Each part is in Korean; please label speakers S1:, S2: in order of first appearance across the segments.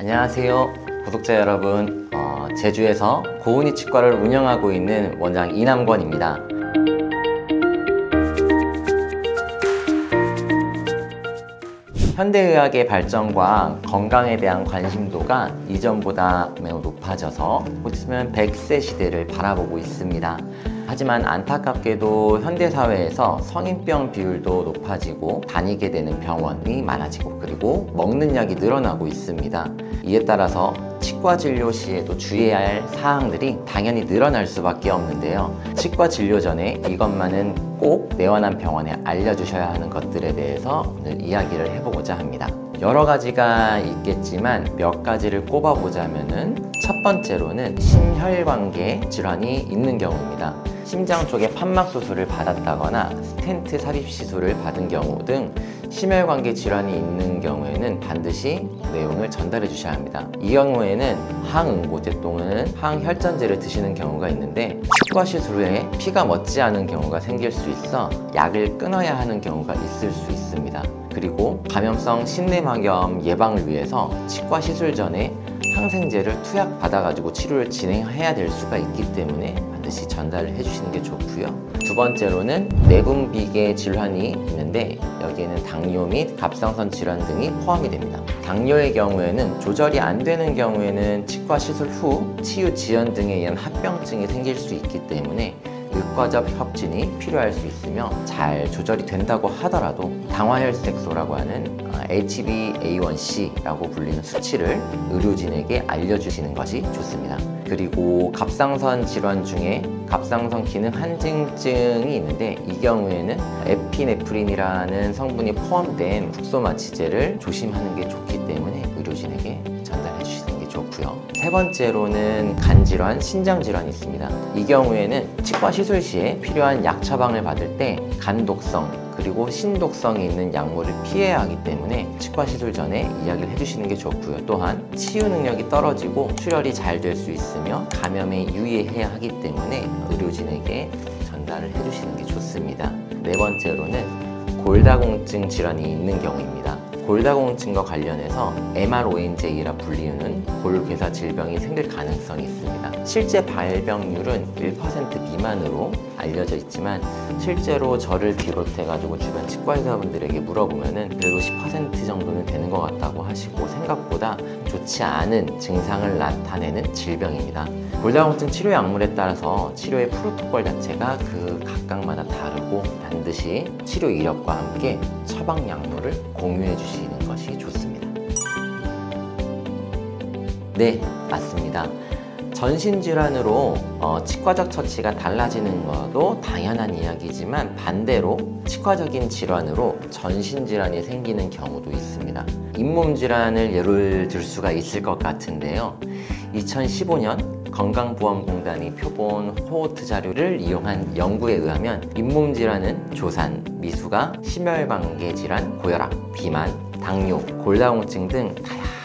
S1: 안녕하세요 구독자 여러분 어, 제주에서 고은이 치과를 운영하고 있는 원장 이남권입니다 현대의학의 발전과 건강에 대한 관심도가 이전보다 매우 높아져서 보시면 100세 시대를 바라보고 있습니다. 하지만 안타깝게도 현대사회에서 성인병 비율도 높아지고 다니게 되는 병원이 많아지고 그리고 먹는 약이 늘어나고 있습니다. 이에 따라서 치과 진료 시에도 주의해야 할 사항들이 당연히 늘어날 수밖에 없는데요. 치과 진료 전에 이것만은 꼭 내원한 병원에 알려주셔야 하는 것들에 대해서 오늘 이야기를 해보고자 합니다. 여러 가지가 있겠지만 몇 가지를 꼽아보자면은 첫 번째로는 심혈관계 질환이 있는 경우입니다. 심장 쪽에 판막 수술을 받았다거나 스텐트 삽입 시술을 받은 경우 등 심혈관계 질환이 있는 경우에는 반드시 내용을 전달해 주셔야 합니다. 이 경우에는 항응고제 또는 항혈전제를 드시는 경우가 있는데 치과 시술 후에 피가 멎지 않은 경우가 생길 수 있어 약을 끊어야 하는 경우가 있을 수 있습니다. 그리고 감염성 신내막염 예방을 위해서 치과 시술 전에 항생제를 투약 받아가지고 치료를 진행해야 될 수가 있기 때문에 반드시 전달을 해주시는 게 좋고요. 두 번째로는 내분비계 질환이 있는데 여기에는 당뇨 및 갑상선 질환 등이 포함이 됩니다. 당뇨의 경우에는 조절이 안 되는 경우에는 치과 시술 후 치유 지연 등에 의한 합병증이 생길 수 있기 때문에 의과적 협진이 필요할 수 있으며 잘 조절이 된다고 하더라도 당화혈색소라고 하는 아, HbA1c라고 불리는 수치를 의료진에게 알려주시는 것이 좋습니다. 그리고 갑상선 질환 중에 갑상선 기능 한증증이 있는데 이 경우에는 에피네프린이라는 성분이 포함된 국소마취제를 조심하는 게 좋기 때문에 의료진에게 전달해. 세 번째로는 간 질환, 신장 질환이 있습니다. 이 경우에는 치과 시술 시에 필요한 약 처방을 받을 때 간 독성 그리고 신독성이 있는 약물을 피해야 하기 때문에 치과 시술 전에 이야기를 해주시는 게 좋고요. 또한 치유 능력이 떨어지고 출혈이 잘 될 수 있으며 감염에 유의해야 하기 때문에 의료진에게 전달을 해주시는 게 좋습니다. 네 번째로는 골다공증 질환이 있는 경우입니다. 골다공증과 관련해서 MRONJ라 불리우는 골괴사 질병이 생길 가능성이 있습니다. 실제 발병률은 1% 미만으로 알려져 있지만 실제로 저를 비롯해 가지고 주변 치과 의사분들에게 물어보면은 그래도 10% 정도는 되는 것 같다고 하시고 생각보다 좋지 않은 증상을 나타내는 질병입니다. 골다공증 치료 약물에 따라서 치료의 프로토콜 자체가 그 각각마다 다르고 반드시 치료 이력과 함께 처방 약물을 공유해 주시는 것이 좋습니다. 네, 맞습니다. 전신 질환으로 어, 치과적 처치가 달라지는 것도 당연한 이야기지만 반대로 치과적인 질환으로 전신 질환이 생기는 경우도 있습니다. 잇몸 질환을 예를 들 수가 있을 것 같은데요. 2015년 건강보험공단이 표본 호호트 자료를 이용한 연구에 의하면 잇몸 질환은 조산, 미수가, 심혈관계 질환, 고혈압, 비만, 당뇨, 골다공증 등 다양한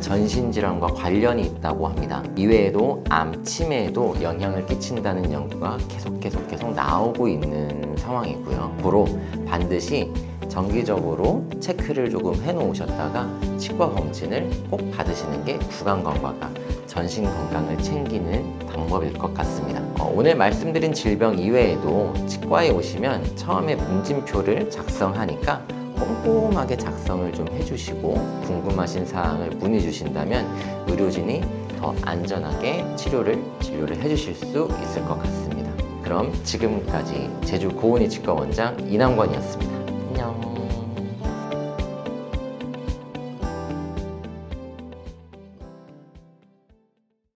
S1: 전신질환과 관련이 있다고 합니다. 이외에도 암, 치매에도 영향을 끼친다는 연구가 계속 계속 계속 나오고 있는 상황이고요. 고로 반드시 정기적으로 체크를 조금 해 놓으셨다가 치과 검진을 꼭 받으시는 게 구강 건강과 전신 건강을 챙기는 방법일 것 같습니다. 어, 오늘 말씀드린 질병 이외에도 치과에 오시면 처음에 문진표를 작성하니까 꼼꼼하게 작성을 좀 해주시고 궁금하신 사항을 문의 주신다면 의료진이 더 안전하게 치료를 진료를 해주실 수 있을 것 같습니다. 그럼 지금까지 제주 고은이 치과 원장 이남권이었습니다.